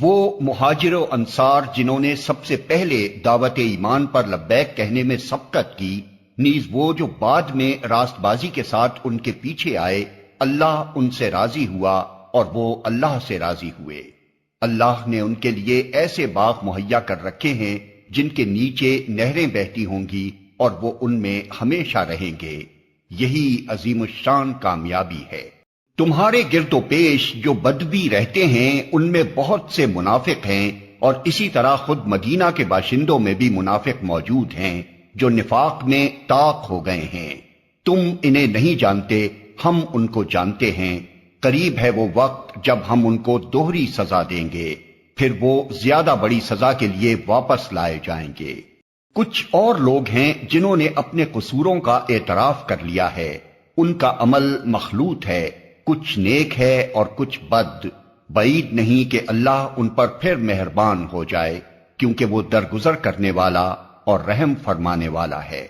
وہ مہاجر و انصار جنہوں نے سب سے پہلے دعوت ایمان پر لبیک کہنے میں سبقت کی، نیز وہ جو بعد میں راست بازی کے ساتھ ان کے پیچھے آئے، اللہ ان سے راضی ہوا اور وہ اللہ سے راضی ہوئے۔ اللہ نے ان کے لیے ایسے باغ مہیا کر رکھے ہیں جن کے نیچے نہریں بہتی ہوں گی اور وہ ان میں ہمیشہ رہیں گے۔ یہی عظیم الشان کامیابی ہے۔ تمہارے گرد و پیش جو بدبی رہتے ہیں، ان میں بہت سے منافق ہیں اور اسی طرح خود مدینہ کے باشندوں میں بھی منافق موجود ہیں جو نفاق میں طاق ہو گئے ہیں۔ تم انہیں نہیں جانتے، ہم ان کو جانتے ہیں۔ قریب ہے وہ وقت جب ہم ان کو دوہری سزا دیں گے، پھر وہ زیادہ بڑی سزا کے لیے واپس لائے جائیں گے۔ کچھ اور لوگ ہیں جنہوں نے اپنے قصوروں کا اعتراف کر لیا ہے۔ ان کا عمل مخلوط ہے۔ کچھ نیک ہے اور کچھ بد۔ بعید نہیں کہ اللہ ان پر پھر مہربان ہو جائے، کیونکہ وہ درگزر کرنے والا اور رحم فرمانے والا ہے۔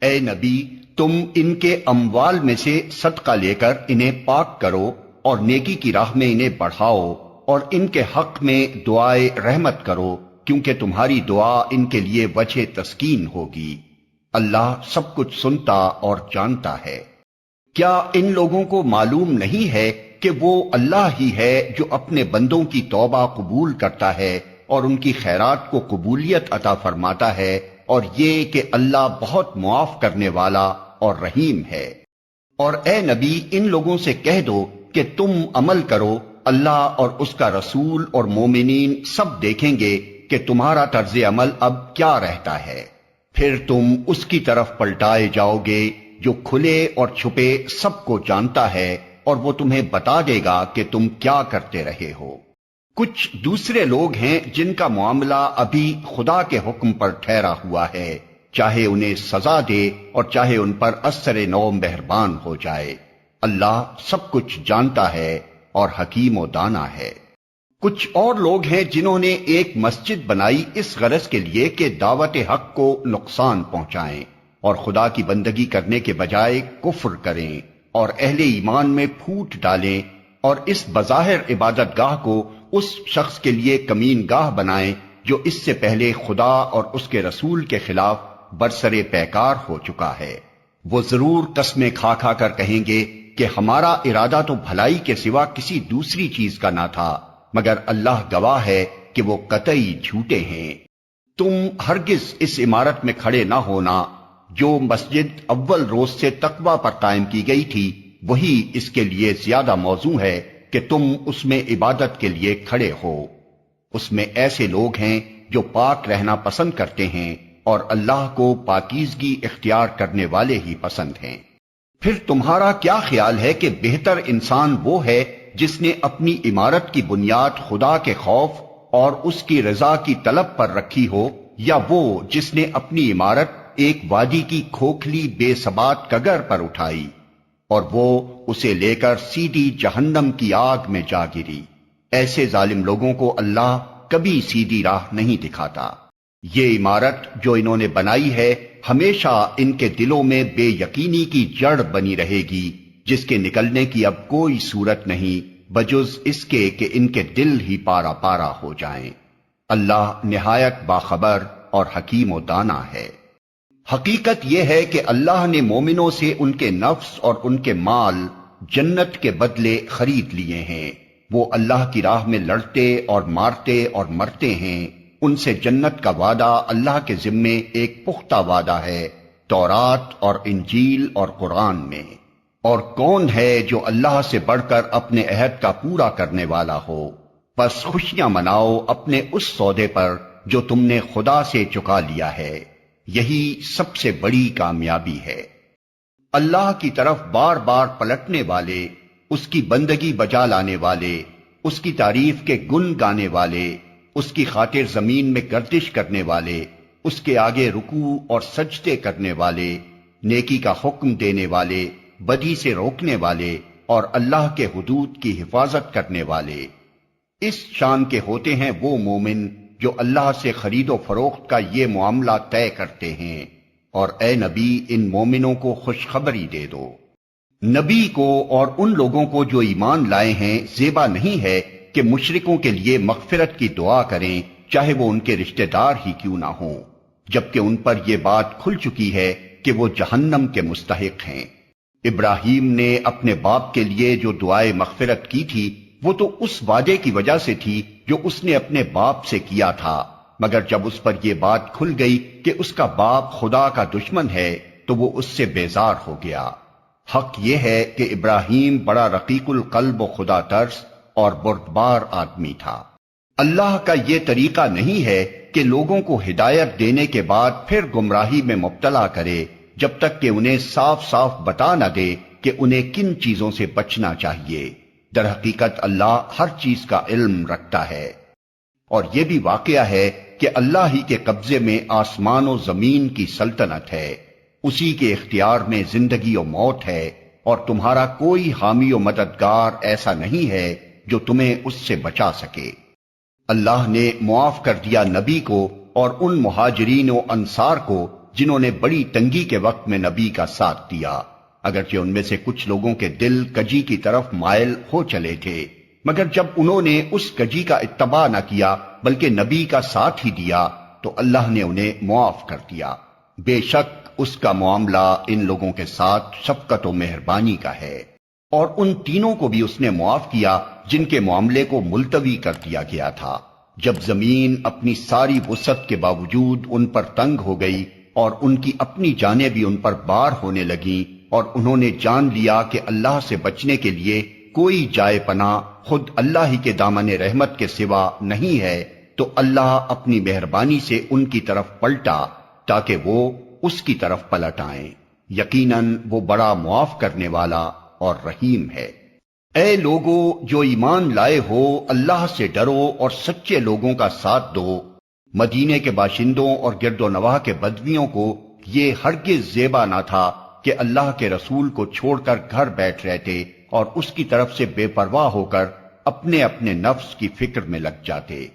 اے نبی، تم ان کے اموال میں سے صدقہ لے کر انہیں پاک کرو اور نیکی کی راہ میں انہیں بڑھاؤ اور ان کے حق میں دعائے رحمت کرو، کیونکہ تمہاری دعا ان کے لیے وجہ تسکین ہوگی۔ اللہ سب کچھ سنتا اور جانتا ہے۔ کیا ان لوگوں کو معلوم نہیں ہے کہ وہ اللہ ہی ہے جو اپنے بندوں کی توبہ قبول کرتا ہے اور ان کی خیرات کو قبولیت عطا فرماتا ہے اور یہ کہ اللہ بہت معاف کرنے والا اور رحیم ہے؟ اور اے نبی، ان لوگوں سے کہہ دو کہ تم عمل کرو، اللہ اور اس کا رسول اور مومنین سب دیکھیں گے کہ تمہارا طرز عمل اب کیا رہتا ہے۔ پھر تم اس کی طرف پلٹائے جاؤ گے جو کھلے اور چھپے سب کو جانتا ہے اور وہ تمہیں بتا دے گا کہ تم کیا کرتے رہے ہو۔ کچھ دوسرے لوگ ہیں جن کا معاملہ ابھی خدا کے حکم پر ٹھہرا ہوا ہے۔ چاہے انہیں سزا دے اور چاہے ان پر اثر نو مہربان ہو جائے۔ اللہ سب کچھ جانتا ہے اور حکیم و دانا ہے۔ کچھ اور لوگ ہیں جنہوں نے ایک مسجد بنائی اس غرض کے لیے کہ دعوت حق کو نقصان پہنچائیں۔ اور خدا کی بندگی کرنے کے بجائے کفر کریں اور اہل ایمان میں پھوٹ ڈالیں اور اس بظاہر عبادت گاہ کو اس شخص کے لیے کمین گاہ بنائیں جو اس سے پہلے خدا اور اس کے رسول کے خلاف برسر پیکار ہو چکا ہے۔ وہ ضرور قسمیں کھا کھا کر کہیں گے کہ ہمارا ارادہ تو بھلائی کے سوا کسی دوسری چیز کا نہ تھا، مگر اللہ گواہ ہے کہ وہ قطعی جھوٹے ہیں۔ تم ہرگز اس عمارت میں کھڑے نہ ہونا۔ جو مسجد اول روز سے تقوی پر قائم کی گئی تھی، وہی اس کے لیے زیادہ موضوع ہے کہ تم اس میں عبادت کے لیے کھڑے ہو۔ اس میں ایسے لوگ ہیں جو پاک رہنا پسند کرتے ہیں اور اللہ کو پاکیزگی اختیار کرنے والے ہی پسند ہیں۔ پھر تمہارا کیا خیال ہے کہ بہتر انسان وہ ہے جس نے اپنی عمارت کی بنیاد خدا کے خوف اور اس کی رضا کی طلب پر رکھی ہو، یا وہ جس نے اپنی عمارت ایک وادی کی کھوکھلی بے سبات کگر پر اٹھائی اور وہ اسے لے کر سیدھی جہنم کی آگ میں جا گری۔ ایسے ظالم لوگوں کو اللہ کبھی سیدھی راہ نہیں دکھاتا۔ یہ عمارت جو انہوں نے بنائی ہے، ہمیشہ ان کے دلوں میں بے یقینی کی جڑ بنی رہے گی، جس کے نکلنے کی اب کوئی صورت نہیں، بجز اس کے کہ ان کے دل ہی پارا پارا ہو جائیں۔ اللہ نہایت باخبر اور حکیم و دانا ہے۔ حقیقت یہ ہے کہ اللہ نے مومنوں سے ان کے نفس اور ان کے مال جنت کے بدلے خرید لیے ہیں۔ وہ اللہ کی راہ میں لڑتے اور مارتے اور مرتے ہیں۔ ان سے جنت کا وعدہ اللہ کے ذمے ایک پختہ وعدہ ہے، تورات اور انجیل اور قرآن میں۔ اور کون ہے جو اللہ سے بڑھ کر اپنے عہد کا پورا کرنے والا ہو؟ بس خوشیاں مناؤ اپنے اس سودے پر جو تم نے خدا سے چکا لیا ہے۔ یہی سب سے بڑی کامیابی ہے۔ اللہ کی طرف بار بار پلٹنے والے، اس کی بندگی بجا لانے والے، اس کی تعریف کے گن گانے والے، اس کی خاطر زمین میں گردش کرنے والے، اس کے آگے رکو اور سجدے کرنے والے، نیکی کا حکم دینے والے، بدی سے روکنے والے اور اللہ کے حدود کی حفاظت کرنے والے۔ اس شان کے ہوتے ہیں وہ مومن جو اللہ سے خرید و فروخت کا یہ معاملہ طے کرتے ہیں۔ اور اے نبی، ان مومنوں کو خوشخبری دے دو۔ نبی کو اور ان لوگوں کو جو ایمان لائے ہیں، زیبا نہیں ہے کہ مشرکوں کے لیے مغفرت کی دعا کریں، چاہے وہ ان کے رشتہ دار ہی کیوں نہ ہوں۔ جبکہ ان پر یہ بات کھل چکی ہے کہ وہ جہنم کے مستحق ہیں۔ ابراہیم نے اپنے باپ کے لیے جو دعائیں مغفرت کی تھی وہ تو اس وعدے کی وجہ سے تھی جو اس نے اپنے باپ سے کیا تھا۔ مگر جب اس پر یہ بات کھل گئی کہ اس کا باپ خدا کا دشمن ہے، تو وہ اس سے بیزار ہو گیا۔ حق یہ ہے کہ ابراہیم بڑا رقیق القلب و خدا ترس اور بردبار آدمی تھا۔ اللہ کا یہ طریقہ نہیں ہے کہ لوگوں کو ہدایت دینے کے بعد پھر گمراہی میں مبتلا کرے، جب تک کہ انہیں صاف صاف بتا نہ دے کہ انہیں کن چیزوں سے بچنا چاہیے۔ در حقیقت اللہ ہر چیز کا علم رکھتا ہے۔ اور یہ بھی واقعہ ہے کہ اللہ ہی کے قبضے میں آسمان و زمین کی سلطنت ہے۔ اسی کے اختیار میں زندگی و موت ہے۔ اور تمہارا کوئی حامی و مددگار ایسا نہیں ہے جو تمہیں اس سے بچا سکے۔ اللہ نے معاف کر دیا نبی کو اور ان مہاجرین و انصار کو جنہوں نے بڑی تنگی کے وقت میں نبی کا ساتھ دیا۔ اگرچہ ان میں سے کچھ لوگوں کے دل کجی کی طرف مائل ہو چلے تھے، مگر جب انہوں نے اس کجی کا اتباع نہ کیا، بلکہ نبی کا ساتھ ہی دیا، تو اللہ نے انہیں معاف کر دیا۔ بے شک اس کا معاملہ ان لوگوں کے ساتھ شفقت و مہربانی کا ہے۔ اور ان تینوں کو بھی اس نے معاف کیا، جن کے معاملے کو ملتوی کر دیا گیا تھا۔ جب زمین اپنی ساری وسط کے باوجود ان پر تنگ ہو گئی، اور ان کی اپنی جانیں بھی ان پر بار ہونے لگیں اور انہوں نے جان لیا کہ اللہ سے بچنے کے لیے کوئی جائے پنا خود اللہ ہی کے دامن رحمت کے سوا نہیں ہے، تو اللہ اپنی مہربانی سے ان کی طرف پلٹا تاکہ وہ اس کی طرف پلٹ آئیں یقیناً وہ بڑا معاف کرنے والا اور رحیم ہے۔ اے لوگو، جو ایمان لائے ہو، اللہ سے ڈرو اور سچے لوگوں کا ساتھ دو۔ مدینے کے باشندوں اور گرد و نواح کے بدویوں کو یہ ہرگز زیبا نہ تھا۔ کہ اللہ کے رسول کو چھوڑ کر گھر بیٹھ رہتے اور اس کی طرف سے بے پرواہ ہو کر اپنے اپنے نفس کی فکر میں لگ جاتے۔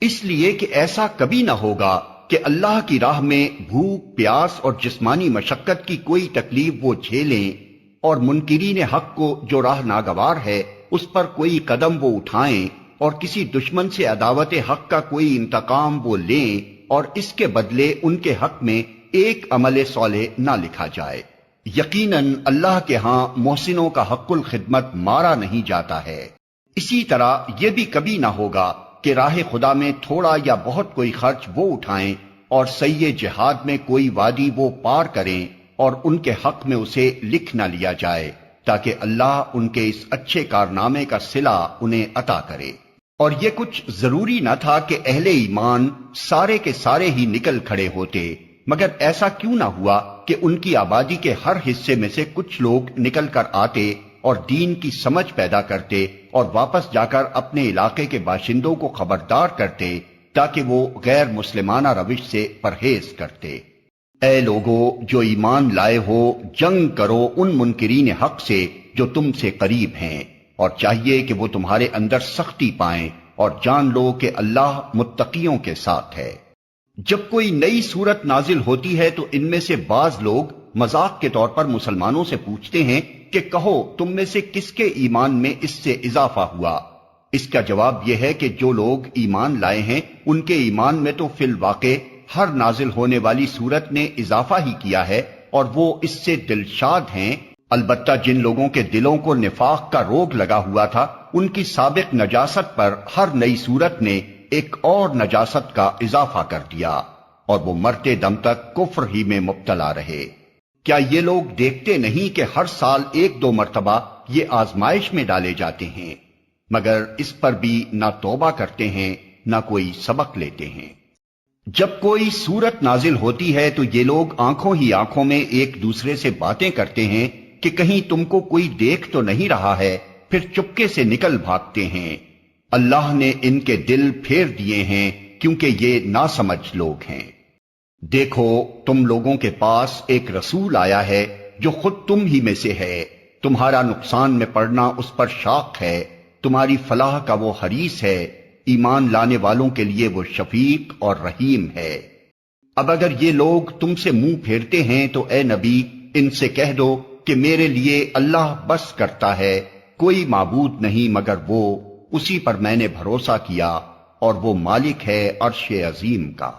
اس لیے کہ ایسا کبھی نہ ہوگا کہ اللہ کی راہ میں بھوک، پیاس اور جسمانی مشقت کی کوئی تکلیف وہ جھیلیں اور منکرین حق کو جو راہ ناگوار ہے، اس پر کوئی قدم وہ اٹھائیں اور کسی دشمن سے عداوت حق کا کوئی انتقام وہ لیں اور اس کے بدلے ان کے حق میں ایک عمل صالح نہ لکھا جائے۔ یقیناً اللہ کے ہاں محسنوں کا حق الخدمت مارا نہیں جاتا ہے۔ اسی طرح یہ بھی کبھی نہ ہوگا کہ راہ خدا میں تھوڑا یا بہت کوئی خرچ وہ اٹھائیں اور سی جہاد میں کوئی وادی وہ پار کریں اور ان کے حق میں اسے لکھ نہ لیا جائے تاکہ اللہ ان کے اس اچھے کارنامے کا سلا انہیں عطا کرے۔ اور یہ کچھ ضروری نہ تھا کہ اہل ایمان سارے کے سارے ہی نکل کھڑے ہوتے، مگر ایسا کیوں نہ ہوا کہ ان کی آبادی کے ہر حصے میں سے کچھ لوگ نکل کر آتے اور دین کی سمجھ پیدا کرتے اور واپس جا کر اپنے علاقے کے باشندوں کو خبردار کرتے تاکہ وہ غیر مسلمانہ روش سے پرہیز کرتے۔ اے لوگو، جو ایمان لائے ہو، جنگ کرو ان منکرین حق سے جو تم سے قریب ہیں، اور چاہیے کہ وہ تمہارے اندر سختی پائیں اور جان لو کہ اللہ متقیوں کے ساتھ ہے۔ جب کوئی نئی صورت نازل ہوتی ہے تو ان میں سے بعض لوگ مذاق کے طور پر مسلمانوں سے پوچھتے ہیں کہ کہو تم میں سے کس کے ایمان میں اس سے اضافہ ہوا؟ اس کا جواب یہ ہے کہ جو لوگ ایمان لائے ہیں، ان کے ایمان میں تو فی الواقع ہر نازل ہونے والی صورت نے اضافہ ہی کیا ہے اور وہ اس سے دلشاد ہیں۔ البتہ جن لوگوں کے دلوں کو نفاق کا روگ لگا ہوا تھا، ان کی سابق نجاست پر ہر نئی صورت نے ایک اور نجاست کا اضافہ کر دیا اور وہ مرتے دم تک کفر ہی میں مبتلا رہے۔ کیا یہ لوگ دیکھتے نہیں کہ ہر سال ایک دو مرتبہ یہ آزمائش میں ڈالے جاتے ہیں، مگر اس پر بھی نہ توبہ کرتے ہیں، نہ کوئی سبق لیتے ہیں۔ جب کوئی صورت نازل ہوتی ہے تو یہ لوگ آنکھوں ہی آنکھوں میں ایک دوسرے سے باتیں کرتے ہیں کہ کہیں تم کو کوئی دیکھ تو نہیں رہا ہے، پھر چپکے سے نکل بھاگتے ہیں۔ اللہ نے ان کے دل پھیر دیے ہیں کیونکہ یہ نہ سمجھ لوگ ہیں۔ دیکھو، تم لوگوں کے پاس ایک رسول آیا ہے جو خود تم ہی میں سے ہے۔ تمہارا نقصان میں پڑنا اس پر شاق ہے۔ تمہاری فلاح کا وہ حریث ہے۔ ایمان لانے والوں کے لیے وہ شفیق اور رحیم ہے۔ اب اگر یہ لوگ تم سے منہ پھیرتے ہیں تو اے نبی، ان سے کہہ دو کہ میرے لیے اللہ بس کرتا ہے۔ کوئی معبود نہیں مگر وہ۔ اسی پر میں نے بھروسہ کیا اور وہ مالک ہے عرش عظیم کا۔